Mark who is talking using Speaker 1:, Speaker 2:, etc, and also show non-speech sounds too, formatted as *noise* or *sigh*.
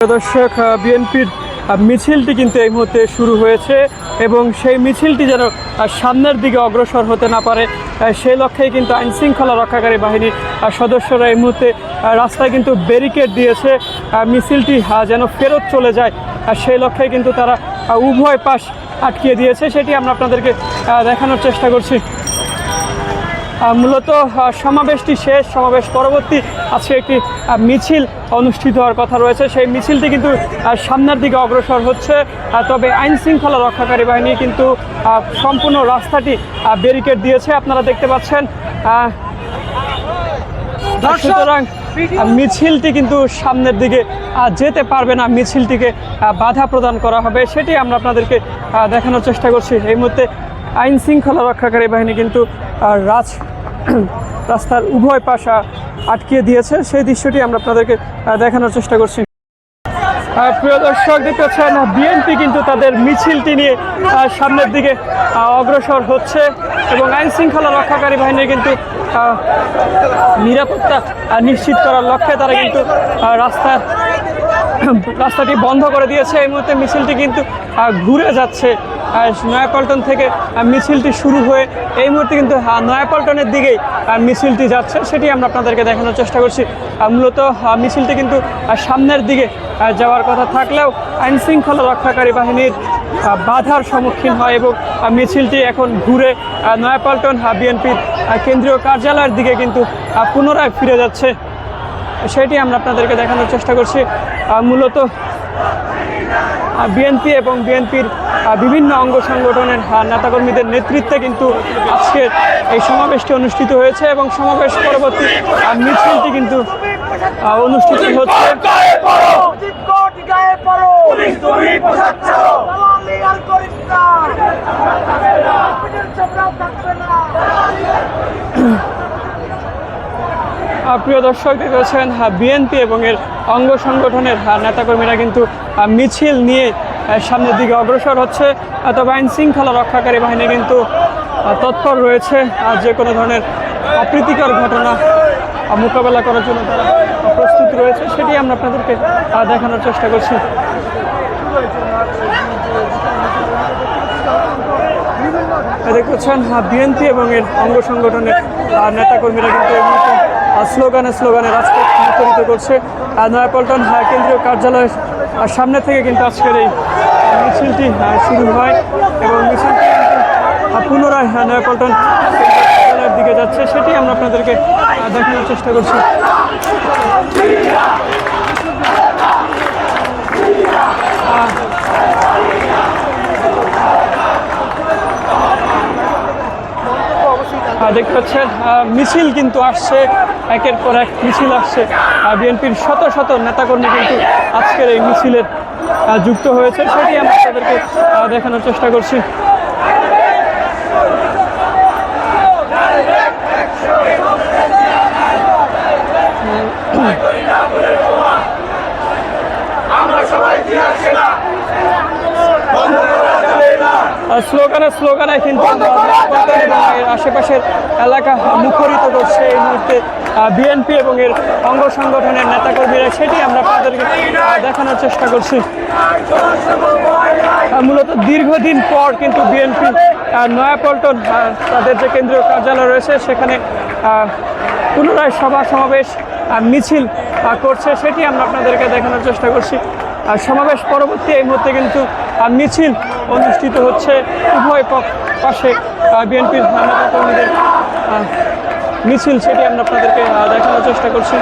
Speaker 1: দর্শক বিএনপির মিছিলটি কিন্তু এই মুহূর্তে শুরু হয়েছে এবং সেই মিছিলটি যেন সামনের দিকে অগ্রসর হতে না পারে সেই লক্ষ্যেই কিন্তু আইন শৃঙ্খলা রক্ষাকারী বাহিনীর সদস্যরা এই মুহূর্তে রাস্তায় কিন্তু ব্যারিকেড দিয়েছে মিছিলটি যেন ফেরত চলে যায় সেই লক্ষ্যে কিন্তু তারা উভয় পাশ আটকিয়ে দিয়েছে। সেটি আমরা আপনাদেরকে দেখানোর চেষ্টা করছি। মূলত সমাবেশটি শেষ সমাবেশ পরবর্তী আজকে একটি মিছিল অনুষ্ঠিত হওয়ার কথা রয়েছে। সেই মিছিলটি কিন্তু সামনের দিকে অগ্রসর হচ্ছে। তবে আইন শৃঙ্খলা রক্ষাকারী বাহিনী কিন্তু সম্পূর্ণ রাস্তাটি ব্যারিকেড দিয়েছে। আপনারা দেখতে পাচ্ছেন সুতরাং মিছিলটি কিন্তু সামনের দিকে যেতে পারবে না। মিছিলটিকে বাধা প্রদান করা হবে। সেটি আমরা আপনাদেরকে দেখানোর চেষ্টা করছি। এই মুহূর্তে আইন শৃঙ্খলা রক্ষাকারী বাহিনী কিন্তু রাজ *clears throat* রাস্তার উভয় পাশা আটকিয়ে দিয়েছে। সেই দৃশ্যটি আমরা আপনাদেরকে দেখানোর চেষ্টা করছি। প্রিয় দর্শক দেখতে পাচ্ছেন বিএনপি কিন্তু তাদের মিছিলটি নিয়ে সামনের দিকে অগ্রসর হচ্ছে এবং আইন শৃঙ্খলা রক্ষাকারী বাহিনী কিন্তু নিরাপত্তা নিশ্চিত করার লক্ষ্যে তারা কিন্তু আহ, রাস্তার রাস্তাটি বন্ধ করে দিয়েছে। এই মুহূর্তে মিছিলটি কিন্তু ঘুরে যাচ্ছে। নয়াপল্টন থেকে মিছিলটি শুরু হয়ে এই মুহূর্তে কিন্তু নয়াপল্টনের দিকেই মিছিলটি যাচ্ছে। সেটি আমরা আপনাদেরকে দেখানোর চেষ্টা করছি। মূলত মিছিলটি কিন্তু সামনের দিকে যাওয়ার কথা থাকলেও আইন শৃঙ্খলা রক্ষাকারী বাহিনীর বাধার সম্মুখীন হয় এবং মিছিলটি এখন ঘুরে নয়াপল্টন বিএনপির কেন্দ্রীয় কার্যালয়ের দিকে কিন্তু পুনরায় ফিরে যাচ্ছে। সেটি আমরা আপনাদেরকে দেখানোর চেষ্টা করছি। মূলত বিএনপি এবং বিএনপির বিভিন্ন অঙ্গ সংগঠনের নেতাকর্মীদের নেতৃত্বে কিন্তু আজকের এই সমাবেশটি অনুষ্ঠিত হয়েছে এবং সমাবেশ পরবর্তী মিছিলটি কিন্তু অনুষ্ঠিত হচ্ছে।
Speaker 2: পুলিশ তুমি
Speaker 1: প্রিয় দর্শক দেখেছেন বিএনপি এবং এর অঙ্গ সংগঠনের নেতাকর্মীরা কিন্তু মিছিল নিয়ে সামনের দিকে অগ্রসর হচ্ছে। তবে আইন শৃঙ্খলা রক্ষাকারী বাহিনী কিন্তু তৎপর রয়েছে। আর যে কোনো ধরনের অপ্রীতিকর ঘটনা মোকাবেলা করার জন্য তারা প্রস্তুত রয়েছে, সেটি আমরা আপনাদেরকে দেখানোর চেষ্টা করছি। দেখতে পাচ্ছেন বিএনপি এবং এর অঙ্গ সংগঠনের নেতাকর্মীরা কিন্তু স্লোগানে স্লোগানে রাজপথ মুখরিত করছে। আর নয়াপল্টন কেন্দ্রীয় কার্যালয়ের সামনে থেকে কিন্তু আজকের এই মিছিলটি শুরু হয় এবং মিছিলটি পুনরায় নয়াপল্টন কার্যালয়ের দিকে যাচ্ছে। সেটি আমরা আপনাদেরকে দেখানোর চেষ্টা করছি। দেখতে পাচ্ছেন মিছিল কিন্তু আসছে। একের পর এক মিছিল আসছে। আর বিএনপির শত শত নেতাকর্মী কিন্তু আজকের এই মিছিলের যুক্ত হয়েছে। সেটি আমরা তাদেরকে দেখানোর চেষ্টা করছি
Speaker 2: আমরা সবাই দিয়ে আসছে না বন্ধ করা যাবে না
Speaker 1: আর স্লোগানে স্লোগানে কিন্তু আশেপাশের এলাকা মুখরিত করছে এই মুহূর্তে বিএনপি এবং এর অঙ্গ সংগঠনের নেতাকর্মীরা। সেটি আমরা আপনাদেরকে দেখানোর চেষ্টা করছি। মূলত দীর্ঘদিন পর কিন্তু বিএনপি নয়াপল্টন তাদের যে কেন্দ্রীয় কার্যালয় রয়েছে, সেখানে পুনরায় সভা সমাবেশ মিছিল করছে। সেটি আমরা আপনাদেরকে দেখানোর চেষ্টা করছি। আর সমাবেশ পরবর্তী এই মুহূর্তে কিন্তু মিছিল অনুষ্ঠিত হচ্ছে উভয় পাশে বিএনপির নানা কর্মীদের মিছিল সেটি আমরা আপনাদেরকে দেখানোর চেষ্টা করছি।